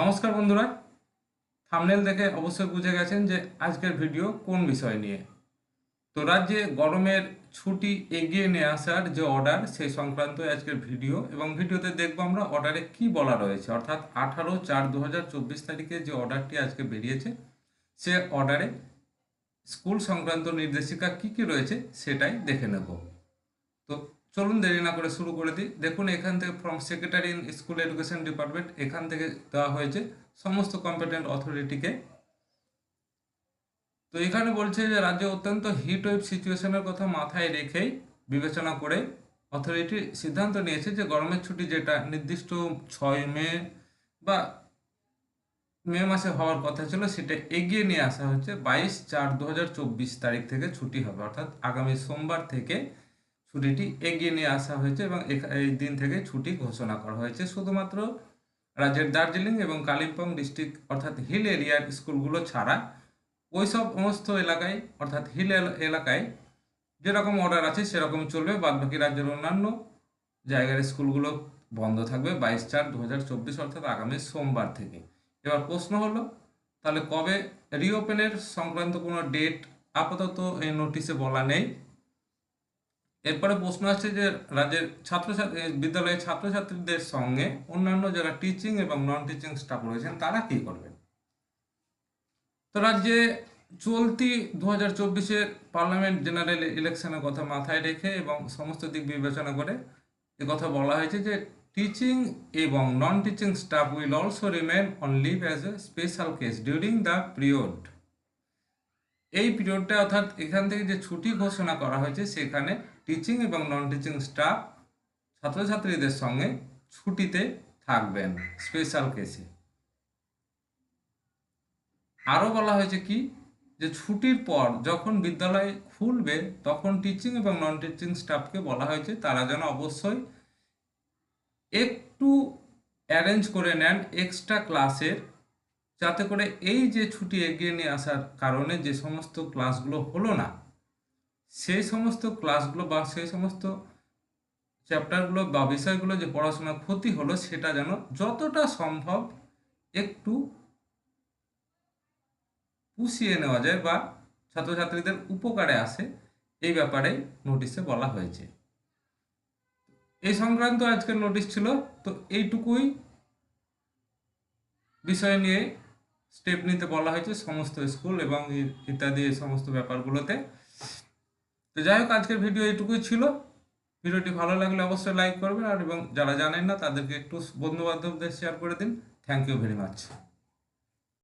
নমস্কার বন্ধুরা। থামনেল দেখে অবশ্যই বুঝে গেছেন যে আজকের ভিডিও কোন বিষয় নিয়ে। তো রাজ্যে গরমের ছুটি এগিয়ে নিয়ে আসার যে অর্ডার সেই সংক্রান্ত আজকের ভিডিও এবং ভিডিওতে দেখব আমরা অর্ডারে কি বলা রয়েছে। অর্থাৎ আঠারো চার দু তারিখে যে অর্ডারটি আজকে বেরিয়েছে, সে অর্ডারে স্কুল সংক্রান্ত নির্দেশিকা কি কি রয়েছে সেটাই দেখে নেব। তো চলুন দেরি না করে শুরু করে দিই। দেখুন, এখান থেকে from secretary in school education department এখান থেকে দেওয়া হয়েছে সমস্ত কম্পিটেন্ট অথরিটিকে তো এখানে বলছে যে, রাজ্যে অত্যন্ত হিট ওয়েভ সিচুয়েশনের কথা মাথায় রেখেই বিবেচনা করে অথরিটি সিদ্ধান্ত নিয়েছে যে, গরমের ছুটি যেটা নির্দিষ্ট ছয় মে বা মে মাসে হওয়ার কথা ছিল, সেটা এগিয়ে নিয়ে আসা হচ্ছে বাইশ চার দু তারিখ থেকে ছুটি হবে, অর্থাৎ আগামী সোমবার থেকে ছুটিটি এগিয়ে নিয়ে আসা হয়েছে এবং এই দিন থেকে ছুটি ঘোষণা করা হয়েছে। শুধুমাত্র রাজ্যের দার্জিলিং এবং কালিম্পং ডিস্ট্রিক্ট অর্থাৎ হিল এরিয়ার স্কুলগুলো ছাড়া ওই সব সমস্ত এলাকায়, অর্থাৎ হিল এল- এলাকায় যেরকম অর্ডার আছে সেরকম চলবে। বাদবাকি রাজ্যের অন্যান্য জায়গার স্কুলগুলো বন্ধ থাকবে বাইশ চার দু অর্থাৎ আগামী সোমবার থেকে। এবার প্রশ্ন হলো, তাহলে কবে রিওপেনের সংক্রান্ত কোনো ডেট আপাতত এই নোটিশে বলা নেই। এরপরে প্রশ্ন আসছে যে রাজ্যের ছাত্রছাত্রী বিদ্যালয়ের ছাত্রছাত্রীদের সঙ্গে অন্যান্য যারা টিচিং এবং নন টিচিং স্টাফ রয়েছেন, তারা কি করবেন? তো রাজ্যে চলতি দু হাজার চব্বিশের পার্লামেন্ট জেনারেল ইলেকশনের কথা মাথায় রেখে এবং সমস্ত দিক বিবেচনা করে এ কথা বলা হয়েছে যে টিচিং এবং non teaching staff will also remain on leave as a special case during the period এই পিরিয়ডটা অর্থাৎ এখান থেকে যে ছুটি ঘোষণা করা হয়েছে, সেখানে টিচিং এবং নন টিচিং স্টাফ ছাত্রছাত্রীদের সঙ্গে ছুটিতে থাকবেন। স্পেশাল কেসে আরও বলা হয়েছে কি, যে ছুটির পর যখন বিদ্যালয় খুলবে, তখন টিচিং এবং নন টিচিং স্টাফকে বলা হয়েছে, তারা যেন অবশ্যই একটু অ্যারেঞ্জ করে নেন এক্সট্রা ক্লাসের যাতে করে এই যে ছুটি এগিয়ে নিয়ে আসার কারণে যে সমস্ত ক্লাসগুলো হলো না সেই সমস্ত ক্লাসগুলো বা সেই সমস্ত চ্যাপ্টারগুলো বা বিষয়গুলো যে পড়াশোনার ক্ষতি হলো সেটা যেন যতটা সম্ভব একটু পুষিয়ে নেওয়া যায় বা ছাত্রছাত্রীদের উপকারে আসে, এই ব্যাপারে নোটিশে বলা হয়েছে। এই সংক্রান্ত আজকের নোটিশ ছিল, তো এইটুকুই বিষয় নিয়ে স্টেপ নিতে বলা হয়েছে সমস্ত স্কুল এবং ইত্যাদি এই সমস্ত ব্যাপারগুলোতে। তো যাই হোক আজকের ভিডিও এটুকুই ছিল। ভিডিওটি ভালো লাগলে অবশ্যই লাইক করবেন আর এবং যারা জানেন না, তাদেরকে একটু বন্ধু বান্ধবদের শেয়ার করে দিন। Thank you very much